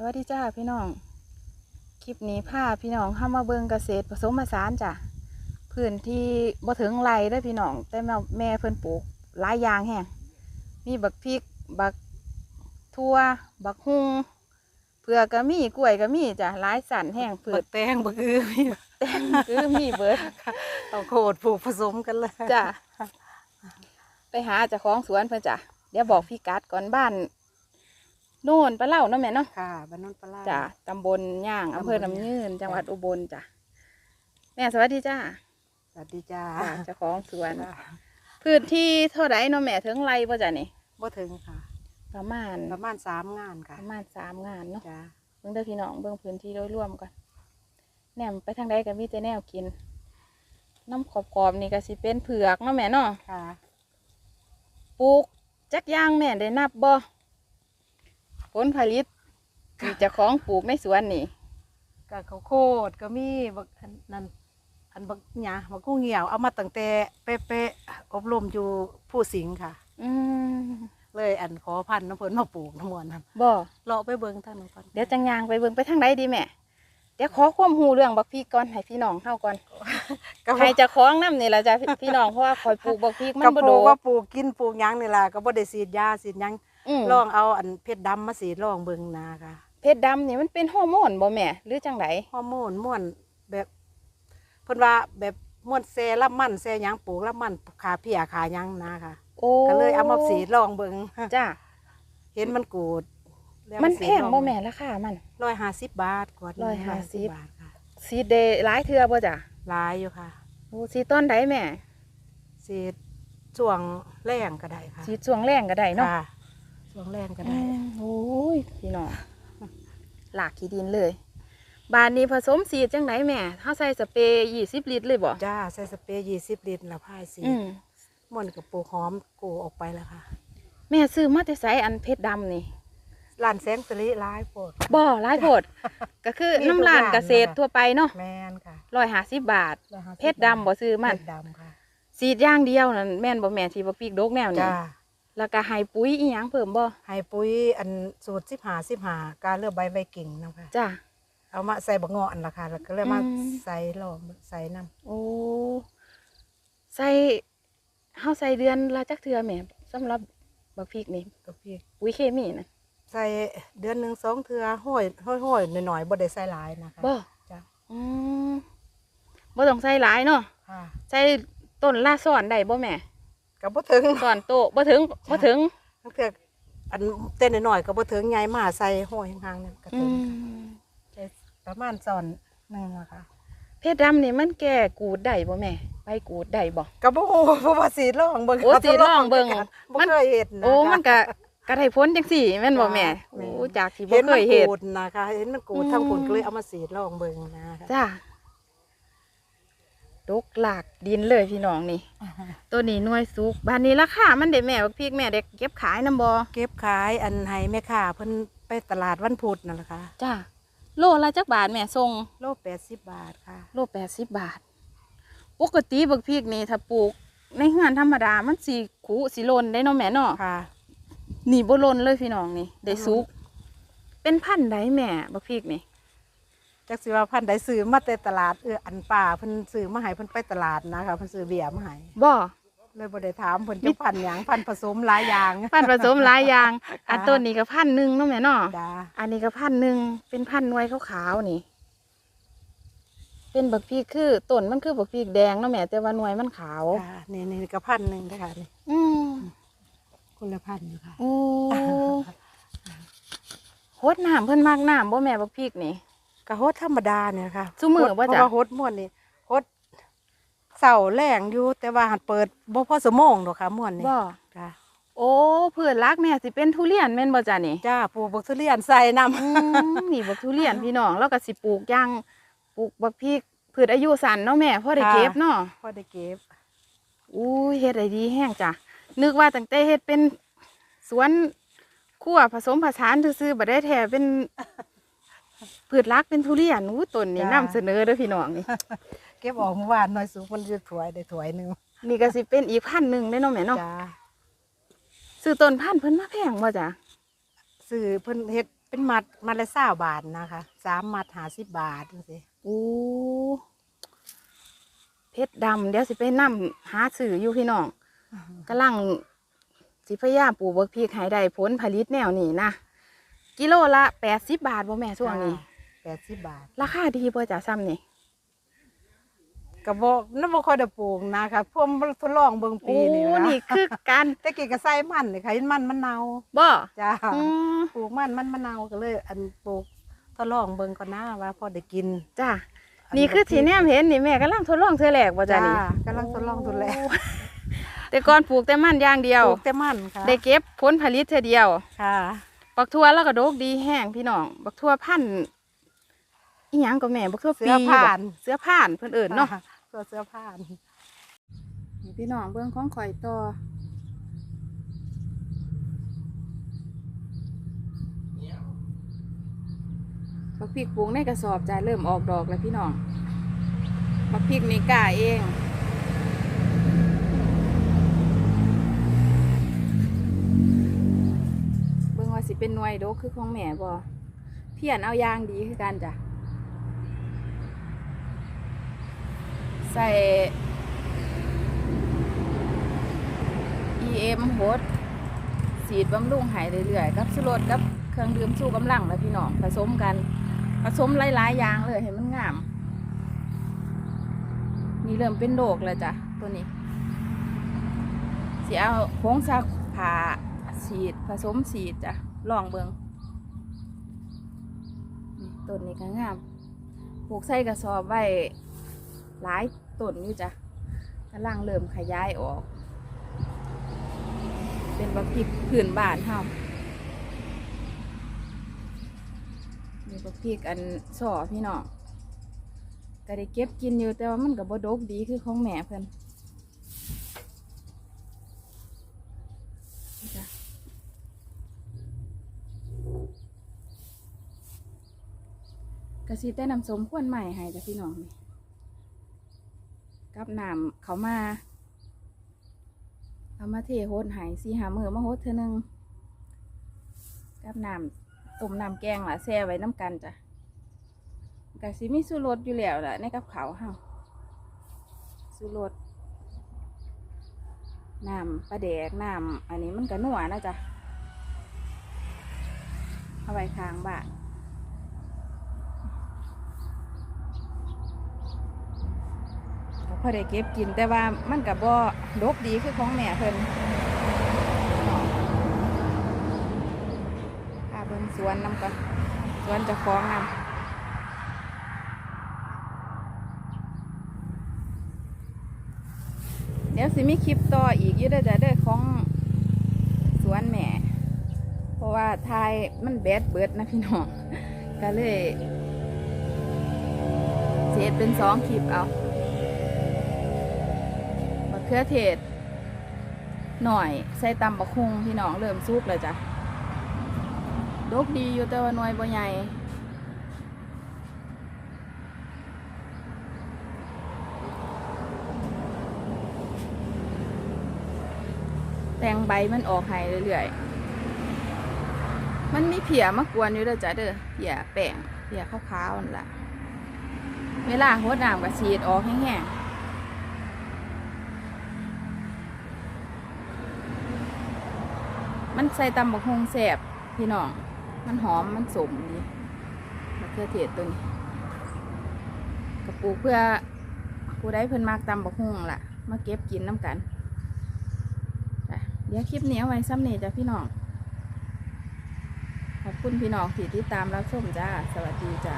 สวัสดีจ้าพี่น้อง คลิปนี้พาพี่น้องเข้ามาเบิงเกษตรผสมผสานจ้ะพื้นที่บ่ถึงไรเด้อพี่น้อง แต่แม่แม่เพิ่นปลูกหลายอย่างแฮงมีบักพริก บักทั่ว บักฮุงเผือกก็มีกล้วยก็มีจ้ะหลายสันแห้งผืเปิดดแตงบักอือมีคือมีเบิดเอาโคดปลูกผสมกันเลยจ้ะไปหาเจ้าของสวนเพิ่นจ้ะเดี๋ยวบอกพี่กัดก่อนบ้าน โน่นปลาเล่าเนาะแม่เนาะค่ะบ้านโนนปลาร้า จ้ะตำบลย่างอำเภอตำบลน้ำยืนย่างจังหวัดอุบลจ้ะแม่สวัสดีจ้าสวัสดีจ้าจ้ะเจ้าของสวน จ้าพื้นที่เท่าไรเนาะแม่ถึงไรป่ะจ้ะนี่ บ่ถึงค่ะ ประมาณประมาณสามงานปค่ะระมาณสามงานเนาะจ้าเบิ่งเด้อพี่น้องเบิ่งพื้นที่โดยรวมก่อนแนมไปทางใดก็มีแต่แนวกิน น้ำขอบๆนี่ก็สิเป็นเผือกเนาะแม่เนาะค่ะปลูกจักอยางแม่ได้นับบ่ ผลผลิตที่เจ้าของปลูกในสวนนี่ก็ข้าวโคดก็มีบักอันนั่นอันบักหยาบักกุ้งเหี่ยวเอามาตั้งแต่เป๊ะๆอบรมอยู่ผู้สิงห์ค่ะ อืมเลยอันขอพันธุ์น้ำเพิ่นมาปลูกน้ำมวนนั่นบ่เลาะไปเบิ่งทางนู้นก่อนเดี๋ยวจังยางไปเบิ่งไปทางใดดีแม่เดี๋ยวขอความรู้เรื่องบักพริกก่อนให้พี่น้องเฮาก่อนก็ให้เจะคล้าของน้ำนี่ล่ะจ้ะพี่พี่น้องเพราะว่าคอยปลูกบักพริกมันก็บ่ปโดลูกดว่าปลูกกินปลูกหยังนี่ล่ะก็บ่ได้ฉีดยาฉีดหยัง อืมลองเอาอันเพชรดำมาสีลองเบิ่งนาค่ะเพชรดำนี่มันเป็นฮอร์โมนบ่แม่ หรือจังไดฮอร์โมนม่วนแบบเพิ่นว่าแบบม่วนแซ่ลำมันแซ่หยังปลูกลำมันขาเพียขาหยังนะค่ะ โอ้ก็เลยเอามาสีลองเบิ่งจ้ะเห็นมันกูดแล้วมันสีแพงบ่แม่ราคามัน ร้อยห้าสิบบาทกว่าร้อยห้าสิบ บาทค่ะสีเดหลายเทื่อบ่จ้ะหลายอยู่ค่ะโอ้สีต้นใดแม่ สีช่วงแรงก็ได้ค่ะสีช่วงแรงก็ได้เนาะค่ะ ช่วงแรงก็ได้อืมโอ้ยพี่น้องหลากขี้ดินเลย บานนี้ผสมสีดจังไดแม่เฮาใส่สเปรย์20ลิตรเลยบ่จ้าใส่สเปรย์ยี่สิบลิตรละพายสีอืมม่วนกับปลูกหอมกูออกไปแล้วค่ะ แม่ซื้อมาแต่ไสอันเพชรดำนี่ร้านแสงสลิหลายโปดบ่หลายโพดก็คือมีทุกน้ำร้านอย่างเกษตรนะคะทั่วไปเนาะแมนค่ะร้อยห้าสิบบาท150เพชรดำบ่ซื้อมันเพชรดำค่ะสีดอย่างเดียวนั่นแม่นบ่แม่นที่บ่ปีกดกแนวนี้จ้า แล้วก็ให้ปุ๋ยอีหยังเพิ่มบ่ให้ปุ๋ยอันสูตรสิบหาสิบหาการเลือกใบใบกิ่งนะคะจ้ะเอามาใส่บักเงาะอันละค่ะแล้วก็เลยมาอืมใส่ลองใส่น้โอ้ใส่เฮาใส่เดือนละจักเทื่อแม่สำหรับบักพริกนี่ำกับพี่ปุ๋ยเคมีนะใส่เดือนหนึ่งสองเทือห้อยห้อยห้อยหน่อยๆบ่ได้ใส่หลายนะคะบ่จ้ะอืมบ่ต้องใส่หลายเนาะค่ะ ใส่ต้นละซ้อนได้บ่แม่ กับบ่ถึงซ้อนโตะบ่ถึงบ่ถึงทั้งเทืออันเต้นหน่อยๆก็บ่ถึงใหญ่มาใส่ห้อยห่างๆนั่นก็อืถึงมใส่ประมาณซอนหนึงอะค่ะเพชรดำนี่มันแก่กูดได้บ่แม่ไปกูดได้บ่ก็บ่ฮู้เพราะว่าสีลองเบิ่งโอ้สีลองเบิ่งบ่มัน เคยเห็นนะโอ้คะมันก็ก็ได้พ้นจังสี่แม่นบ่จ้ะแม่แม่โอ้จากที่บ่เห็นเคมันยเห็น กูดนะคะ เห็นมันกูดอืม ทั้งผลก็เลยเอามาสีลองเบิ่งนะคะจ้า ดกหลากดินเลยพี่น้องนี่ ตัวนี้หน่วยสุกบ้านนี้ราคามันได้แม่บักพริกแม่เด็กเก็บขายนํบ่เก็บขายอันให้แม่ค้าเพิ่นไปตลาดวันพุธนั่นแหละค่ะ จ้าโลละจักบาทแม่ส่งโลแปดสิบบาทค่ะ โลแปดสิบบาท ปกติบักพริกนี่ถ้าปลูก ในเฮือนธรรมดามันสีขูสีลนได้เนาะแม่เนาะค่ะนี่บ่ลนเลยพี่น้องนี่ได้สุก เป็นพันธุ์ใดแม่บักพริกนี่ จักสิว่าพันใดซื้อมาแต่ตลาดเอออันป่าเพิ่นซื้อมาให้เพิ่นไปตลาดนะคะเพิ่นซื้อเบียร์มาให้บ่เลยบ่ได้ถามเพิ่นจะพันหยังพันผสมหลายอย่าง พันธุ์ผสมหลายอย่างค่ะอันต้นนี้ก็พันหนึ่งเนาะแม่เนาะจ้าอันนี้ก็พันหนึ่งเป็นพันหน่วยขาวๆนี่ เป็นบักพริกคือต้นมันคือบักพริกแดงเนาะแม่แต่ว่าหน่วยมันขาวค่ะนี่นี่ก็พันหนึ่งนะคะนี่อืมคนละพันอยู่ค่ะโอ้โหดน้ำเพิ่นมากน้ำบ่แม่บักพริกนี่ ก็โฮดธรรมดาเนี่ยค่ะซุมื้อบ่เพจ๊ะราะว่าโฮดม่วนนี่โฮดเสาแรงอยู่แต่ว่าหัดเปิดบ่พอสมองดอกค่ะม่วนนี่บ่จ้าโอ้เพื่อนรักแม่สิเป็นทุเรียนแม่นบ่จ้ะนี่จ้าปลูกบักทุเรียนใส่น้ำอืมนี่บักทุเรียนพี่น้องแล้วก็สิปลูกย่างปลูกบักพริกพืชอายุสั้นเนาะแม่พอได้เก็บเนาะพอได้เก็บอุ้ยเฮ็ดได้ดีแห้งจ้ะนึกว่าตั้งแต่เฮ็ดเป็นสวนครัวผสมผสานซื่อๆบ่ได้แท้เป็น พืชรักเป็นทุเรียนอู้ต้นนี่นำเสนอเด้อพี่น้องนี่ เก็บออกเมื่อวานหน่อยสูงมันจะถวยได้ถวยหนึ่งนี่ก็สิเป็นอีกพันธุ์หนึงเด้อเนาะแม่เนาะจ้าซื้อต้นพันธุ์เพิ่นมาแพงบ่จ้ะซื้อเพิ่นเฮ็ดเป็นมัดมัดละสาบาทนะคะสามมัดหาสิบบาทจังซี่โอ้เพชรดำเดี๋ยวสิไปนํหาสื่ออยู่พี่น้องกำลังสิพยายามปลูกบักพริกให้ได้ผลผลิตแนวนี้นะ กิโลละแปดสิบบาทบ่แม่ช่วงนี้แปดสิบบาท ราคาดีบ่จ้ะซ้ำนี่ก็บอกนั่นบ่ค่อยได้ปลูกนะคะพวกมันทดลองเบิ่งปีโอ้นี่นะนี่คือการแต่กี้ก็ใส่มันนี่ค่ะเห็นมันมันเนาบ่จ้าอืมปลูกมันมันมะนาวก็เลย อันปลูกทดลองเบิ่งก่อนนะว่าพอได้กินจ้ะนี่คือที่แนมเห็นนี่แม่กำลังทดลองเธอแหลกบ่จ้ะจ้านี่กำลังทดลองทดแลโอ้แต่ก่อนปลูกแต่มันอย่างเดียวปลูกแต่มันค่ะได้เก็บผลผลิตเธอเดียวค่ะ บักทั่วแล้วก็โดกดีแห้งพี่น้อง บักทั่วพันธุ์อีหยังก็แม่บักทั่วเสื้ปีอผ่านบ่เสื้อผ่านเพิ่นเอิ้นเนาะค่ะเสื้อเสื้อผ้านนี่พี่น้องเบิ่งของข่อยต่อบักพริกปลูกในกระสอบจ้ะเริ่มออกดอกแล้วพี่น้องบักพริกนี่กล้าเอง เป็นหน่วยโดกคือของแม่บ่เพียนเอายางดีคือกันจ้ะ ใส่ EM โฮดสีดบำรุงหายเรื่อยๆกับสุรสกับเครื่องดื่มชูกำลังแล้วพี่น้องผสมกัน ผสมหลายๆอย่างเลยให้มันงาม นี่เริ่มเป็นโดกแล้วจ้ะตัวนี้สีเอาโค้งซักผ่า สีดผสมสีดจ้ะลองเบิงต้นนี้ก็งามปลูกใส่กระสอบไว้หลายต้นอยู่จ้ะกำลังเริ่มขยายออก เป็นบักพริกพื้นบานเฮามีบักพริกอันสอพี่น้องก็ได้เก็บกินอยู่แต่ว่ามันก็บ่ดกดีคือของแม่เพิ่นนี่จ้ะกะ สิแต่น้ำสมควนใหม่ให้จ้ะพี่น้องนี่กับน้ำเขามาเอามาเทโฮดหายสีหามือมาโฮดเธอหนึ่งกับน้ำต้มน้ำแกงล่ะแช่ไว้น้ำกันจ้ะกะสิมีสูรสอยู่แล้วล่ะในกับเขาวเฮาสูรสน้ำปลาแดกน้ำอันนี้มันก็นัวนะจ๊ะเอาไว้ค้างบ้าน พอได้เก็บกินแต่ว่ามันกับบ่ดกดีคือของแม่เพิ่นพาเบิ่งสวนน้ำก่อนสวนจะคล้องนำเดี๋ยวสิมีคลิปต่ออีกยู่เด้จะเด้ของสวนแม่ เพราะว่าทายมันแบดเบิดนะพี่น้องก็เลยเสียเป็นสองคลิปเอา เขือเทศหน่อย ใส่ตำบักคุงพี่น้องเริ่มซุกเลยจ้ะดกดีอยู่แต่ว่าหน่วยบ่ใหญ่แตงใบมันออกให้เรื่อยๆ มันมีเพียมากวนอยู่เด้อจ้ะเด้อเพียแป้งเพียขาวๆนั่นละเวลาโหดน้ำก็ฉีดออกแห้งๆ มันใส่ตำบักฮงแสบพี่น้อง มันหอมมันสมดีมะเขือเทศตัวนี้กระปูเพื่อผู้ได้เพิ่นมากตำบักฮงล่ะ มาเก็บกินน้ำกันเดี๋ยวคลิปนี้เอาไว้ซ้ำเนจ้ะพี่น้อง ขอบคุณพี่น้องที่ติดตามรับชมจ้า สวัสดีจ้า